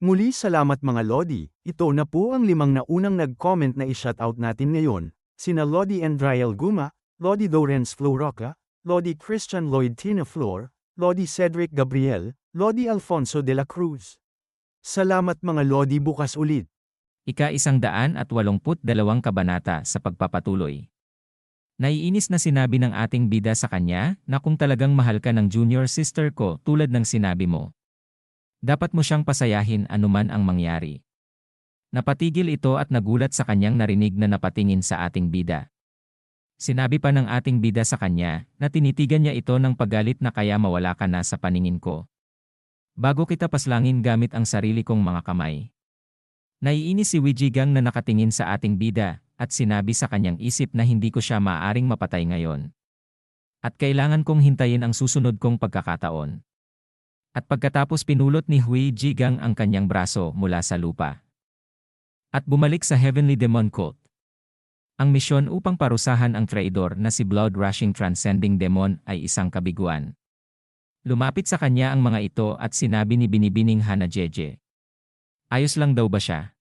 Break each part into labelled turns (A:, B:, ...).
A: Muli salamat mga Lodi, ito na po ang limang na unang nag-comment na i-shoutout natin ngayon, sina Lodi Andriel Guma, Lodi Lorenz Floroca, Lodi Christian Lloyd Tina Flor, Lodi Cedric Gabriel, Lodi Alfonso de la Cruz. Salamat mga Lodi bukas ulit.
B: Ika isang daan at walumput dalawang kabanata sa pagpapatuloy. Naiinis na sinabi ng ating bida sa kanya na kung talagang mahal ka ng junior sister ko tulad ng sinabi mo. Dapat mo siyang pasayahin anuman ang mangyari. Napatigil ito at nagulat sa kanyang narinig na napatingin sa ating bida. Sinabi pa ng ating bida sa kanya na tinitigan niya ito ng paggalit na kaya mawala ka na sa paningin ko. Bago kita paslangin gamit ang sarili kong mga kamay. Naiinis si Wijigang na nakatingin sa ating bida at sinabi sa kanyang isip na hindi ko siya maaring mapatay ngayon. At kailangan kong hintayin ang susunod kong pagkakataon. At pagkatapos pinulot ni Hui Jigang ang kanyang braso mula sa lupa. At bumalik sa Heavenly Demon Cult. Ang misyon upang parusahan ang traidor na si Blood Rushing Transcending Demon ay isang kabiguan. Lumapit sa kanya ang mga ito at sinabi ni Binibining Hana Jeje. Ayos lang daw ba siya?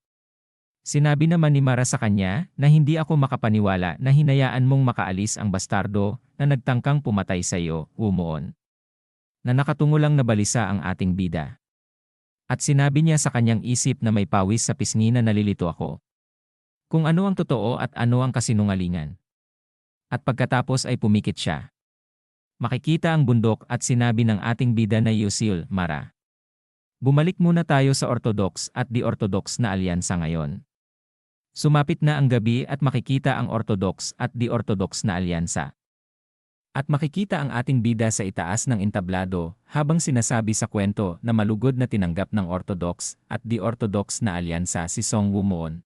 B: Sinabi naman ni Mara sa kanya na hindi ako makapaniwala na hinayaan mong makaalis ang bastardo na nagtangkang pumatay sa iyo, umuon. Na nakatungo lang na balisa ang ating bida. At sinabi niya sa kanyang isip na may pawis sa pisngi na nalilito ako. Kung ano ang totoo at ano ang kasinungalingan. At pagkatapos ay pumikit siya. Makikita ang bundok at sinabi ng ating bida na Yusil, Mara. Bumalik muna tayo sa Orthodox at di Orthodox na alyansa ngayon. Sumapit na ang gabi at makikita ang Orthodox at di Orthodox na alyansa. At makikita ang ating bida sa itaas ng entablado habang sinasabi sa kwento na malugod na tinanggap ng Orthodox at di Orthodox na alyansa si Song Wumuon.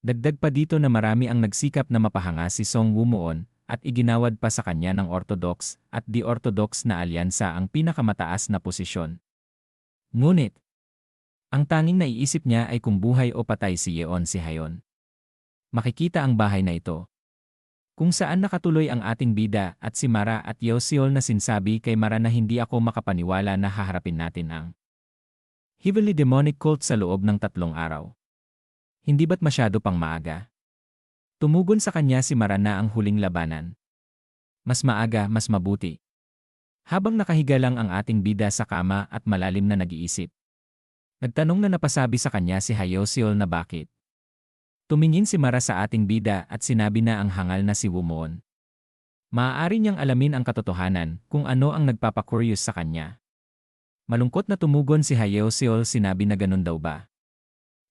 B: Dagdag pa dito na marami ang nagsikap na mapahanga si Song Wumuon at iginawad pa sa kanya ng Orthodox at di Orthodox na alyansa ang pinakamataas na posisyon. Ngunit, ang tanging naiisip niya ay kung buhay o patay si Yeon si Hayon. Makikita ang bahay na ito. Kung saan nakatuloy ang ating bida at si Mara at Yoseol na sinsabi kay Mara na hindi ako makapaniwala na haharapin natin ang Heavenly Demonic Cult sa loob ng tatlong araw. Hindi ba't masyado pang maaga? Tumugon sa kanya si Mara na ang huling labanan. Mas maaga, mas mabuti. Habang nakahiga lang ang ating bida sa kama at malalim na nag-iisip. Nagtanong na napasabi sa kanya si Hayoseol na bakit. Tumingin si Mara sa ating bida at sinabi na ang hangal na si Wumon. Maaari niyang alamin ang katotohanan kung ano ang nagpapakuryos sa kanya. Malungkot na tumugon si Hayoseol sinabi na ganun daw ba.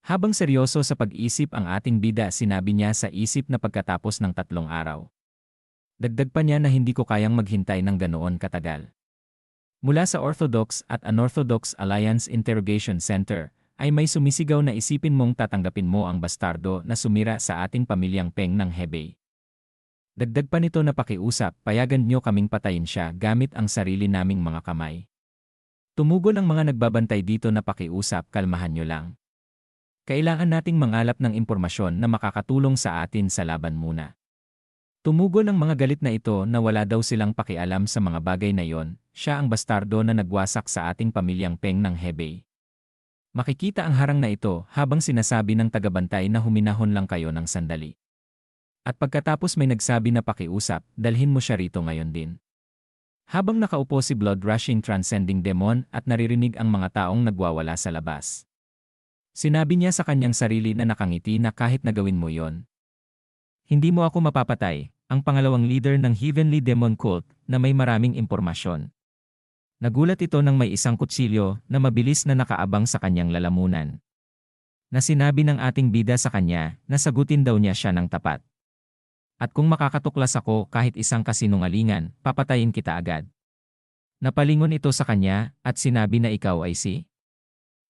B: Habang seryoso sa pag-isip ang ating bida sinabi niya sa isip na pagkatapos ng tatlong araw. Dagdag pa niya na hindi ko kayang maghintay ng ganoon katagal. Mula sa Orthodox at Unorthodox Alliance Interrogation Center, ay may sumisigaw na isipin mong tatanggapin mo ang bastardo na sumira sa ating pamilyang Peng ng Hebei. Dagdag pa nito na pakiusap, payagan niyo kaming patayin siya gamit ang sarili naming mga kamay. Tumugon ang mga nagbabantay dito na pakiusap, kalmahan niyo lang. Kailangan nating mangalap ng impormasyon na makakatulong sa atin sa laban muna. Tumugon ang mga galit na ito na wala daw silang pakialam sa mga bagay na yon, siya ang bastardo na nagwasak sa ating pamilyang Peng ng Hebei. Makikita ang harang na ito habang sinasabi ng tagabantay na huminahon lang kayo ng sandali. At pagkatapos may nagsabi na pakiusap, dalhin mo siya rito ngayon din. Habang nakaupo si Blood Rushing Transcending Demon at naririnig ang mga taong nagwawala sa labas. Sinabi niya sa kanyang sarili na nakangiti na kahit nagawin mo yon. Hindi mo ako mapapatay, ang pangalawang leader ng Heavenly Demon Cult na may maraming impormasyon. Nagulat ito nang may isang kutsilyo na mabilis na nakaabang sa kanyang lalamunan. Na sinabi ng ating bida sa kanya na sagutin daw niya siya ng tapat. At kung makakatuklas ako kahit isang kasinungalingan, papatayin kita agad. Napalingon ito sa kanya at sinabi na ikaw ay si.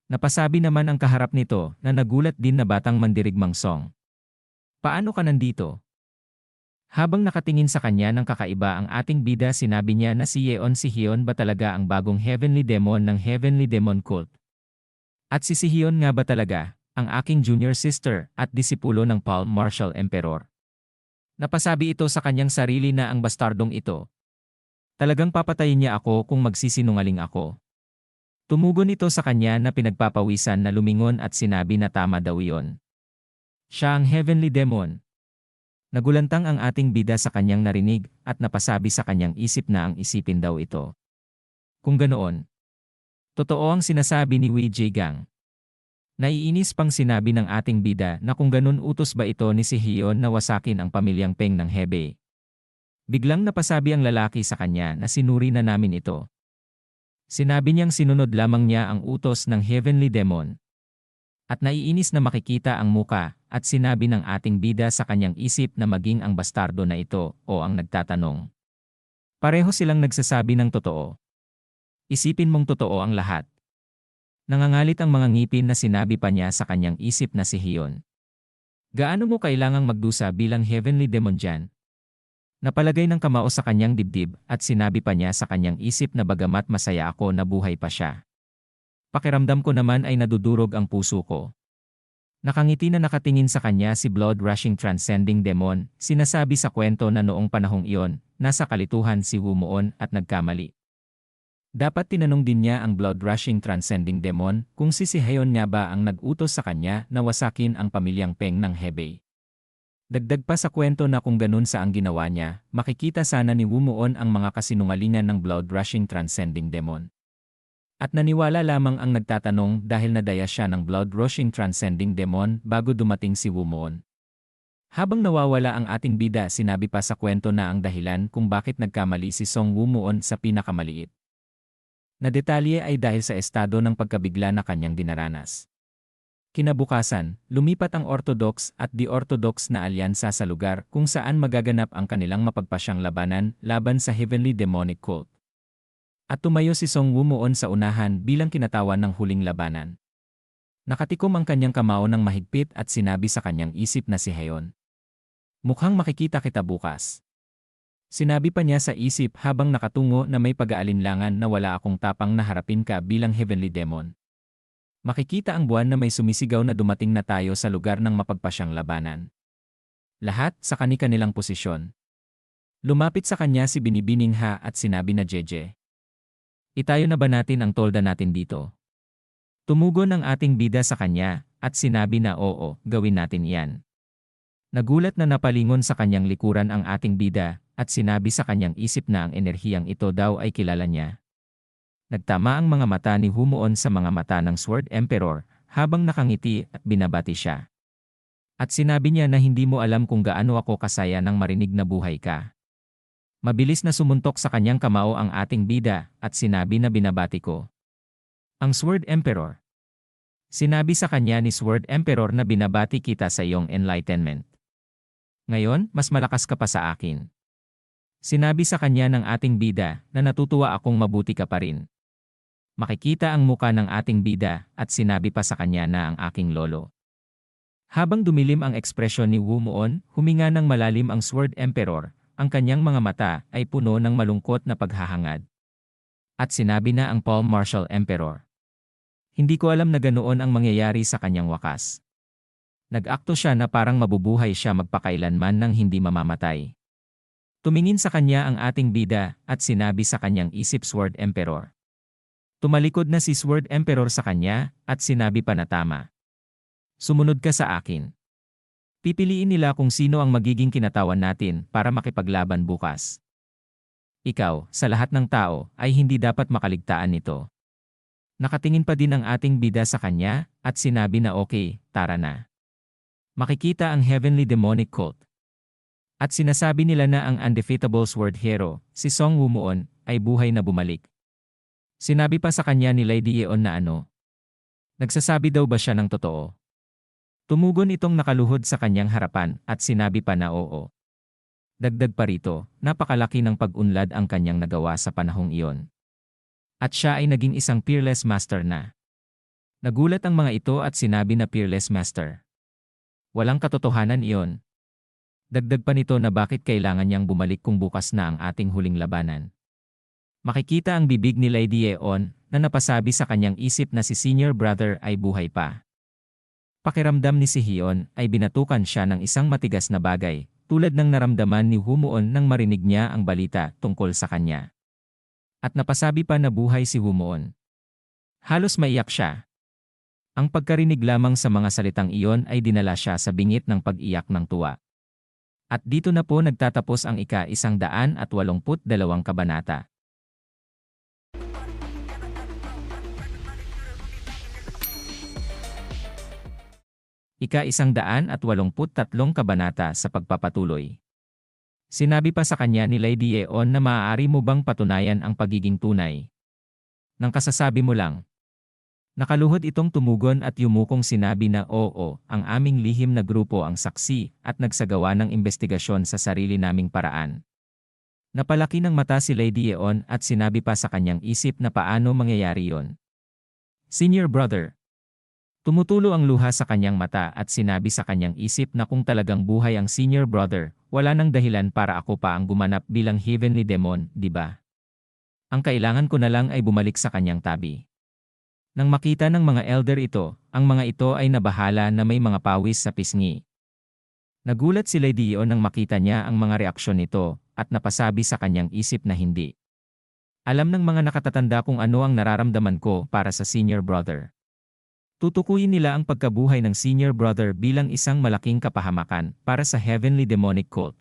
B: Napasabi naman ang kaharap nito na nagulat din na batang mandirigmang song. Paano ka nandito? Habang nakatingin sa kanya ng kakaiba ang ating bida sinabi niya na si Yeon si Hyun ba talaga ang bagong Heavenly Demon ng Heavenly Demon Cult? At si si Hyun nga ba talaga, ang aking junior sister at disipulo ng Paul Marshall Emperor? Napasabi ito sa kanyang sarili na ang bastardong ito. Talagang papatayin niya ako kung magsisinungaling ako. Tumugon ito sa kanya na pinagpapawisan na lumingon at sinabi na tama daw iyon. Siya ang heavenly demon. Nagulantang ang ating bida sa kanyang narinig at napasabi sa kanyang isip na ang isipin daw ito. Kung ganoon, totoo ang sinasabi ni Wei Jigang. Naiinis pang sinabi ng ating bida na kung ganun utos ba ito ni si Hion na wasakin ang pamilyang Peng ng Hebe. Biglang napasabi ang lalaki sa kanya na sinuri na namin ito. Sinabi niyang sinunod lamang niya ang utos ng heavenly demon. At naiinis na makikita ang muka at sinabi ng ating bida sa kanyang isip na maging ang bastardo na ito o ang nagtatanong. Pareho silang nagsasabi ng totoo. Isipin mong totoo ang lahat. Nangangalit ang mga ngipin na sinabi pa niya sa kanyang isip na si Hiyon. Gaano mo kailangang magdusa bilang heavenly demon dyan? Napalagay ng kamao sa kanyang dibdib at sinabi pa niya sa kanyang isip na bagamat masaya ako na buhay pa siya. Pakiramdam ko naman ay nadudurog ang puso ko. Nakangiti na nakatingin sa kanya si blood-rushing transcending demon, sinasabi sa kwento na noong panahong iyon, nasa kalituhan si Wumuon at nagkamali. Dapat tinanong din niya ang blood-rushing transcending demon kung si Sihayon niya ba ang nag-utos sa kanya na wasakin ang pamilyang Peng ng Hebei. Dagdag pa sa kwento na kung ganun sa ang ginawa niya, makikita sana ni Wumuon ang mga kasinungalingan ng blood-rushing transcending demon. At naniwala lamang ang nagtatanong dahil nadaya siya ng blood-rushing transcending demon bago dumating si Wumuon. Habang nawawala ang ating bida sinabi pa sa kwento na ang dahilan kung bakit nagkamali si Song Wumuon sa pinakamaliit. Na detalye ay dahil sa estado ng pagkabigla na kanyang dinaranas. Kinabukasan, lumipat ang Orthodox at di-Orthodox na alyansa sa lugar kung saan magaganap ang kanilang mapagpasyang labanan laban sa Heavenly Demonic Cult. At tumayo si Song Wumuon sa unahan bilang kinatawan ng huling labanan. Nakatikom ang kanyang kamao ng mahigpit at sinabi sa kanyang isip na si Heon. Mukhang makikita kita bukas. Sinabi pa niya sa isip habang nakatungo na may pag-aalinlangan na wala akong tapang na harapin ka bilang Heavenly Demon. Makikita ang buwan na may sumisigaw na dumating na tayo sa lugar ng mapagpasyang labanan. Lahat sa kani-kanilang posisyon. Lumapit sa kanya si Binibining Ha at sinabi na Jeje. Itayo na ba natin ang tolda natin dito? Tumugon ang ating bida sa kanya at sinabi na oo, gawin natin iyan. Nagulat na napalingon sa kanyang likuran ang ating bida at sinabi sa kanyang isip na ang enerhiyang ito daw ay kilala niya. Nagtama ang mga mata ni Humuon sa mga mata ng Sword Emperor habang nakangiti at binabati siya. At sinabi niya na hindi mo alam kung gaano ako kasaya nang marinig na buhay ka. Mabilis na sumuntok sa kanyang kamao ang ating bida at sinabi na binabati ko. Ang Sword Emperor. Sinabi sa kanya ni Sword Emperor na binabati kita sa iyong enlightenment. Ngayon, mas malakas ka pa sa akin. Sinabi sa kanya ng ating bida na natutuwa akong mabuti ka pa rin. Makikita ang muka ng ating bida at sinabi pa sa kanya na ang aking lolo. Habang dumilim ang ekspresyon ni Wu Muon, huminga ng malalim ang Sword Emperor, ang kanyang mga mata ay puno ng malungkot na paghahangad. At sinabi na ang Palm Marshal Emperor. Hindi ko alam na ganoon ang mangyayari sa kanyang wakas. Nag-akto siya na parang mabubuhay siya magpakailanman nang hindi mamamatay. Tumingin sa kanya ang ating bida at sinabi sa kanyang isip Sword Emperor. Tumalikod na si Sword Emperor sa kanya at sinabi pa na tama. Sumunod ka sa akin. Pipiliin nila kung sino ang magiging kinatawan natin para makipaglaban bukas. Ikaw, sa lahat ng tao, ay hindi dapat makaligtaan nito. Nakatingin pa din ang ating bida sa kanya at sinabi na okay, tara na. Makikita ang Heavenly Demonic Cult. At sinasabi nila na ang undefeatable sword hero, si Song Wumuon, ay buhay na bumalik. Sinabi pa sa kanya ni Lady Yeon na ano. Nagsasabi daw ba siya ng totoo? Tumugon itong nakaluhod sa kanyang harapan at sinabi pa na oo. Dagdag pa rito, napakalaki ng pag-unlad ang kanyang nagawa sa panahong iyon. At siya ay naging isang peerless master na. Nagulat ang mga ito at sinabi na peerless master. Walang katotohanan iyon. Dagdag pa nito na bakit kailangan niyang bumalik kung bukas na ang ating huling labanan. Makikita ang bibig ni Lady Yeon na napasabi sa kanyang isip na si senior brother ay buhay pa. Pakiramdam ni si Hyun ay binatukan siya ng isang matigas na bagay, tulad ng naramdaman ni Humuon nang marinig niya ang balita tungkol sa kanya. At napasabi pa na buhay si Humuon. Halos maiyak siya. Ang pagkarinig lamang sa mga salitang iyon ay dinala siya sa bingit ng pag-iyak ng tuwa. At dito na po nagtatapos ang ika-isang daan at walumput dalawang kabanata. Ika-isang daan at walumput tatlong kabanata sa pagpapatuloy. Sinabi pa sa kanya ni Lady Eon na maaari mo bang patunayan ang pagiging tunay? Nang kasasabi mo lang. Nakaluhod itong tumugon at yumukong sinabi na oo, ang aming lihim na grupo ang saksi at nagsagawa ng investigasyon sa sarili naming paraan. Napalaki ng mata si Lady Eon at sinabi pa sa kanyang isip na paano mangyayari yon. Senior brother. Tumutulo ang luha sa kanyang mata at sinabi sa kanyang isip na kung talagang buhay ang senior brother, wala nang dahilan para ako pa ang gumanap bilang heavenly demon, di ba? Ang kailangan ko na lang ay bumalik sa kanyang tabi. Nang makita ng mga elder ito, ang mga ito ay nabahala na may mga pawis sa pisngi. Nagulat si Lady Eon nang makita niya ang mga reaksyon nito at napasabi sa kanyang isip na hindi. Alam ng mga nakatatanda kung ano ang nararamdaman ko para sa senior brother. Tutukuyin nila ang pagkabuhay ng senior brother bilang isang malaking kapahamakan para sa heavenly demonic cult.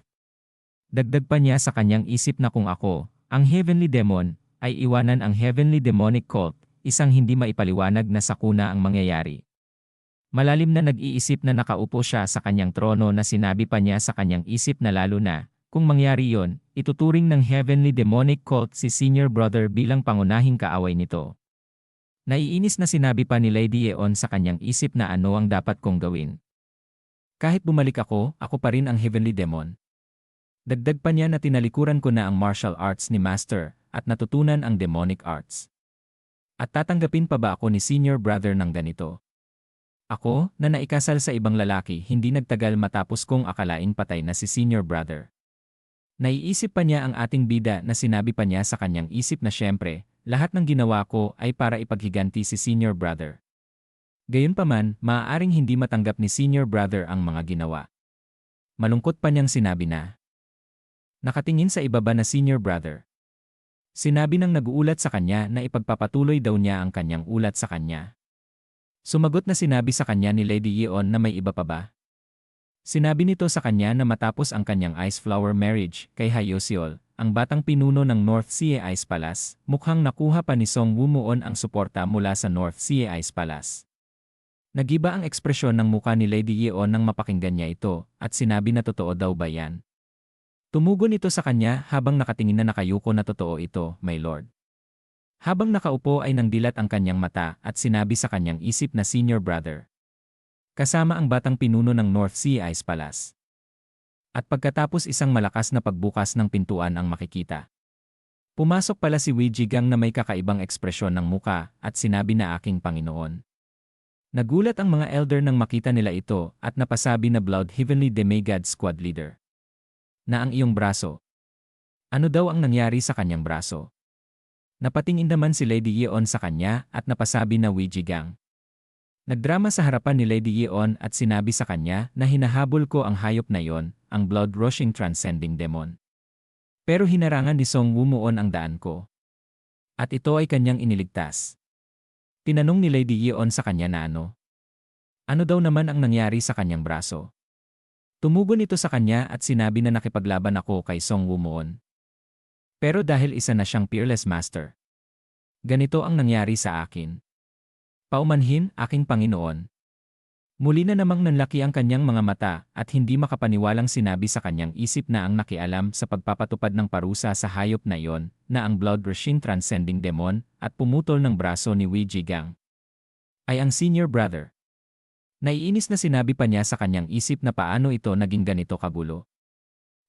B: Dagdag pa niya sa kanyang isip na kung ako, ang heavenly demon, ay iwanan ang heavenly demonic cult, isang hindi maipaliwanag na sakuna ang mangyayari. Malalim na nag-iisip na nakaupo siya sa kanyang trono na sinabi pa niya sa kanyang isip na lalo na, kung mangyari yon, ituturing ng heavenly demonic cult si senior brother bilang pangunahing kaaway nito. Naiinis na sinabi pa ni Lady Eon sa kanyang isip na ano ang dapat kong gawin. Kahit bumalik ako, ako pa rin ang heavenly demon. Dagdag pa niya na tinalikuran ko na ang martial arts ni Master at natutunan ang demonic arts. At tatanggapin pa ba ako ni senior brother ng ganito? Ako, na naikasal sa ibang lalaki hindi nagtagal matapos kong akalaing patay na si senior brother. Naiisip pa niya ang ating bida na sinabi pa niya sa kanyang isip na syempre, lahat ng ginawa ko ay para ipaghiganti si senior brother. Gayunpaman, maaaring hindi matanggap ni senior brother ang mga ginawa. Malungkot pa niyang sinabi na. Nakatingin sa ibaba na senior brother. Sinabi ng naguulat sa kanya na ipagpapatuloy daw niya ang kanyang ulat sa kanya. Sumagot na sinabi sa kanya ni Lady Yeon na may iba pa ba? Sinabi nito sa kanya na matapos ang kanyang ice flower marriage kay Hayosiol, ang batang pinuno ng North Sea Ice Palace, mukhang nakuha pa ni Song Wumuon ang suporta mula sa North Sea Ice Palace. Nagiba ang ekspresyon ng muka ni Lady Yeon nang mapakinggan niya ito, at sinabi na totoo daw ba yan? Tumugon ito sa kanya habang nakatingin na nakayuko na totoo ito, my lord. Habang nakaupo ay nangdilat ang kanyang mata at sinabi sa kanyang isip na senior brother. Kasama ang batang pinuno ng North Sea Ice Palace. At pagkatapos isang malakas na pagbukas ng pintuan ang makikita. Pumasok pala si Wei Jigang na may kakaibang ekspresyon ng muka at sinabi na aking Panginoon. Nagulat ang mga elder nang makita nila ito at napasabi na Blood Heavenly Demigod Squad Leader. Na ang iyong braso. Ano daw ang nangyari sa kanyang braso? Napatingin naman si Lady Yeon sa kanya at napasabi na Wei Jigang. Nagdrama sa harapan ni Lady Yeon at sinabi sa kanya na hinahabol ko ang hayop na yon, ang blood-rushing transcending demon. Pero hinarangan ni Song Wumuon ang daan ko. At ito ay kanyang iniligtas. Tinanong ni Lady Yeon sa kanya na ano. Ano daw naman ang nangyari sa kanyang braso? Tumugon ito sa kanya at sinabi na nakipaglaban ako kay Song Wumuon. Pero dahil isa na siyang peerless master. Ganito ang nangyari sa akin. Paumanhin, aking Panginoon. Muli na namang nanlaki ang kanyang mga mata at hindi makapaniwalang sinabi sa kanyang isip na ang nakialam sa pagpapatupad ng parusa sa hayop na iyon na ang blood rushing transcending demon at pumutol ng braso ni Wei Jigang. Ay ang senior brother. Naiinis na sinabi pa niya sa kanyang isip na paano ito naging ganito kagulo.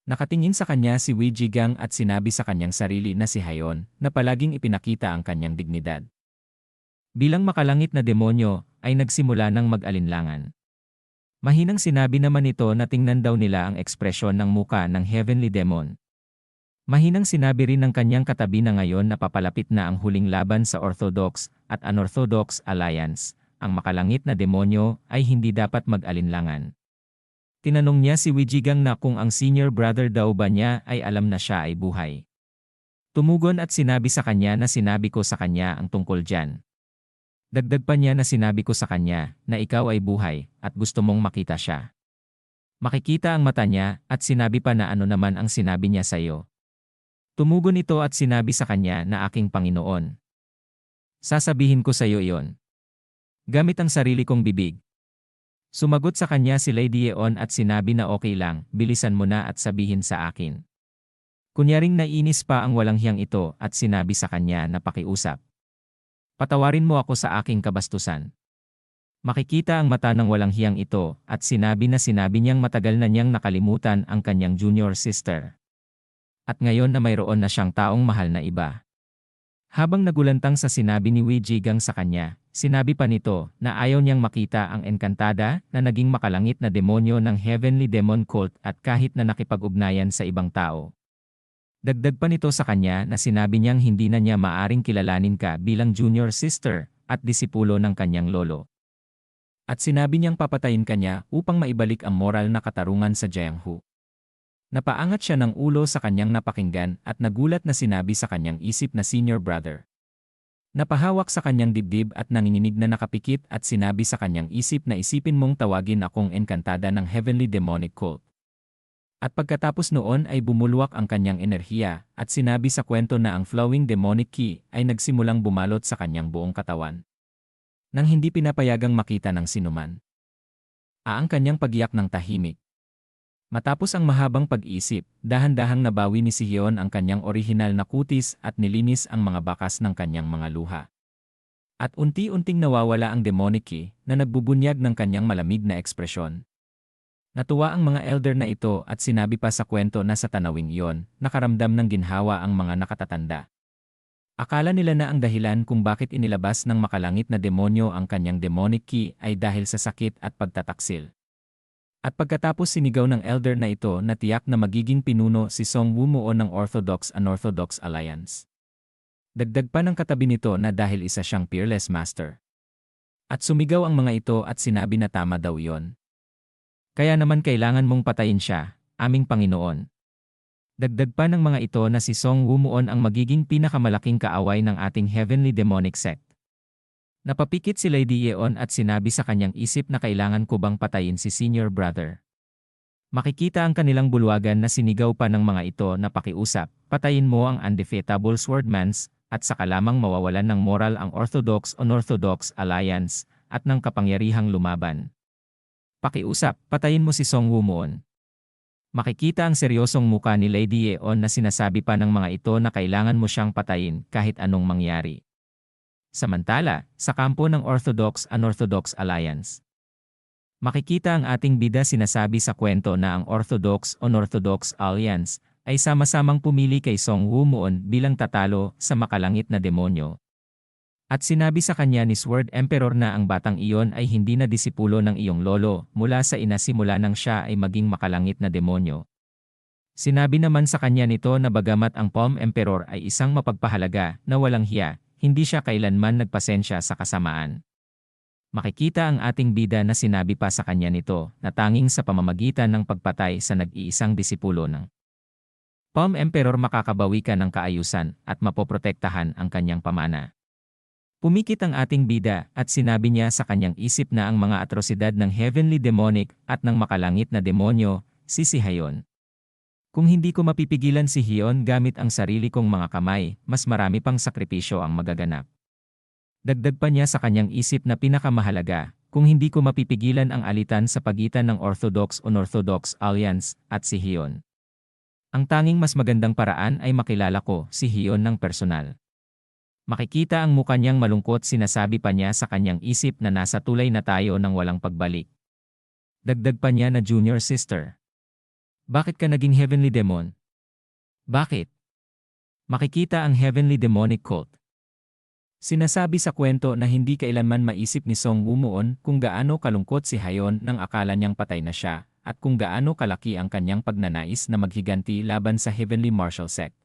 B: Nakatingin sa kanya si Wei Jigang at sinabi sa kanyang sarili na si Hayon na palaging ipinakita ang kanyang dignidad. Bilang makalangit na demonyo, ay nagsimula ng mag-alinlangan. Mahinang sinabi naman ito na tingnan daw nila ang ekspresyon ng muka ng heavenly demon. Mahinang sinabi rin ng kanyang katabi na ngayon na papalapit na ang huling laban sa Orthodox at Unorthodox Alliance, ang makalangit na demonyo ay hindi dapat mag-alinlangan. Tinanong niya si Wijigang na kung ang senior brother daw ba niya ay alam na siya ay buhay. Tumugon at sinabi sa kanya na sinabi ko sa kanya ang tungkol dyan. Dagdag pa niya na sinabi ko sa kanya na ikaw ay buhay at gusto mong makita siya. Makikita ang mata niya at sinabi pa na ano naman ang sinabi niya sa iyo. Tumugon ito at sinabi sa kanya na aking Panginoon. Sasabihin ko sa iyo iyon. Gamit ang sarili kong bibig. Sumagot sa kanya si Lady Yeon at sinabi na okay lang, bilisan mo na at sabihin sa akin. Kunyaring nainis pa ang walang hiyang ito at sinabi sa kanya na pakiusap. Patawarin mo ako sa aking kabastusan. Makikita ang mata ng walang hiyang ito at sinabi na sinabi niyang matagal na niyang nakalimutan ang kanyang junior sister. At ngayon na mayroon na siyang taong mahal na iba. Habang nagulantang sa sinabi ni Wei Jigang sa kanya, sinabi pa nito na ayaw niyang makita ang enkantada na naging makalangit na demonyo ng Heavenly Demon Cult at kahit na nakipag-ugnayan sa ibang tao. Dagdag pa nito sa kanya na sinabi niyang hindi na niya maaring kilalanin ka bilang junior sister at disipulo ng kanyang lolo. At sinabi niyang papatayin kanya upang maibalik ang moral na katarungan sa Jianghu. Napaangat siya ng ulo sa kanyang napakinggan at nagulat na sinabi sa kanyang isip na senior brother. Napahawak sa kanyang dibdib at nanginginig na nakapikit at sinabi sa kanyang isip na isipin mong tawagin akong enkantada ng Heavenly Demonic Cult. At pagkatapos noon ay bumulwak ang kanyang enerhiya at sinabi sa kwento na ang flowing demonic key ay nagsimulang bumalot sa kanyang buong katawan. Nang hindi pinapayagang makita ng sinuman. Aang kanyang pagiyak ng tahimik. Matapos ang mahabang pag-isip, dahan-dahang nabawi ni Sihion ang kanyang orihinal na kutis at nilinis ang mga bakas ng kanyang mga luha. At unti-unting nawawala ang demonic key na nagbubunyag ng kanyang malamig na ekspresyon. Natuwa ang mga elder na ito at sinabi pa sa kwento na sa tanawing iyon, nakaramdam ng ginhawa ang mga nakatatanda. Akala nila na ang dahilan kung bakit inilabas ng makalangit na demonyo ang kanyang demonic key ay dahil sa sakit at pagtataksil. At pagkatapos sinigaw ng elder na ito na tiyak na magiging pinuno si Song Wumuo ng Orthodox-Unorthodox Alliance. Dagdag pa ng katabi nito na dahil isa siyang peerless master. At sumigaw ang mga ito at sinabi na tama daw yon. Kaya naman kailangan mong patayin siya, aming Panginoon. Dagdag pa ng mga ito na si Song Wumuon ang magiging pinakamalaking kaaway ng ating heavenly demonic sect. Napapikit si Lady Yeon at sinabi sa kanyang isip na kailangan ko bang patayin si senior brother. Makikita ang kanilang bulwagan na sinigaw pa ng mga ito na pakiusap, patayin mo ang undefeatable swordmans, at saka lamang mawawalan ng moral ang Orthodox-Unorthodox Alliance, at ng kapangyarihang lumaban. Pakiusap, patayin mo si Song Wumuon. Makikita ang seryosong muka ni Lady Yeon na sinasabi pa ng mga ito na kailangan mo siyang patayin kahit anong mangyari. Samantala, sa kampo ng Orthodox-Unorthodox Alliance. Makikita ang ating bida sinasabi sa kwento na ang Orthodox-Unorthodox Alliance ay sama-samang pumili kay Song Wumuon bilang tatalo sa makalangit na demonyo. At sinabi sa kanya ni Sword Emperor na ang batang iyon ay hindi na disipulo ng iyong lolo mula sa ina simula nang siya ay maging makalangit na demonyo. Sinabi naman sa kanya nito na bagamat ang Palm Emperor ay isang mapagpahalaga na walang hiya, hindi siya kailanman nagpasensya sa kasamaan. Makikita ang ating bida na sinabi pa sa kanya nito na tanging sa pamamagitan ng pagpatay sa nag-iisang disipulo ng Palm Emperor makakabawi ka ng kaayusan at mapoprotektahan ang kanyang pamana. Pumikit ang ating bida at sinabi niya sa kanyang isip na ang mga atrosidad ng heavenly demonic at ng makalangit na demonyo, sisihayon. Kung hindi ko mapipigilan si Hion gamit ang sarili kong mga kamay, mas marami pang sakripisyo ang magaganap. Dagdag pa niya sa kanyang isip na pinakamahalaga, kung hindi ko mapipigilan ang alitan sa pagitan ng Orthodox-Unorthodox Alliance at si Hion. Ang tanging mas magandang paraan ay makilala ko si Hion ng personal. Makikita ang mukha niyang malungkot sinasabi pa niya sa kanyang isip na nasa tulay na tayo ng walang pagbalik. Dagdag pa niya na junior sister. Bakit ka naging heavenly demon? Bakit? Makikita ang heavenly demonic cult. Sinasabi sa kwento na hindi kailanman maisip ni Song Wumuon kung gaano kalungkot si Hayon nang akala niyang patay na siya, at kung gaano kalaki ang kanyang pagnanais na maghiganti laban sa Heavenly Martial Sect.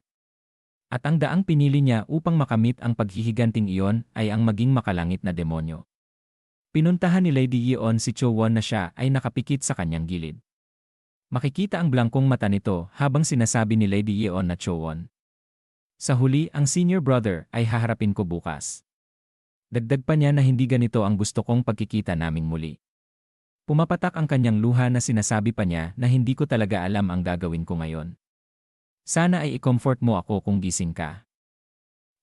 B: At ang daang pinili niya upang makamit ang paghihiganting iyon ay ang maging makalangit na demonyo. Pinuntahan ni Lady Yeon si Cho Won na siya ay nakapikit sa kanyang gilid. Makikita ang blangkong mata nito habang sinasabi ni Lady Yeon na Cho Won. Sa huli, ang senior brother ay haharapin ko bukas.
C: Dagdag pa niya na hindi ganito ang gusto kong pagkikita naming muli. Pumapatak ang kanyang luha na sinasabi pa niya na hindi ko talaga alam ang gagawin ko ngayon. Sana ay i-comfort mo ako kung gising ka.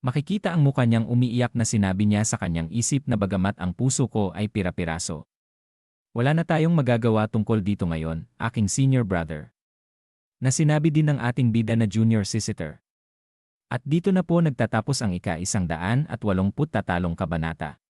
C: Makikita ang mukha niyang umiiyak na sinabi niya sa kanyang isip na bagamat ang puso ko ay pira-piraso. Wala na tayong magagawa tungkol dito ngayon, aking senior brother. Na sinabi din ng ating bida na junior sister. At dito na po nagtatapos ang ika-isang daan at walumput tatalong kabanata.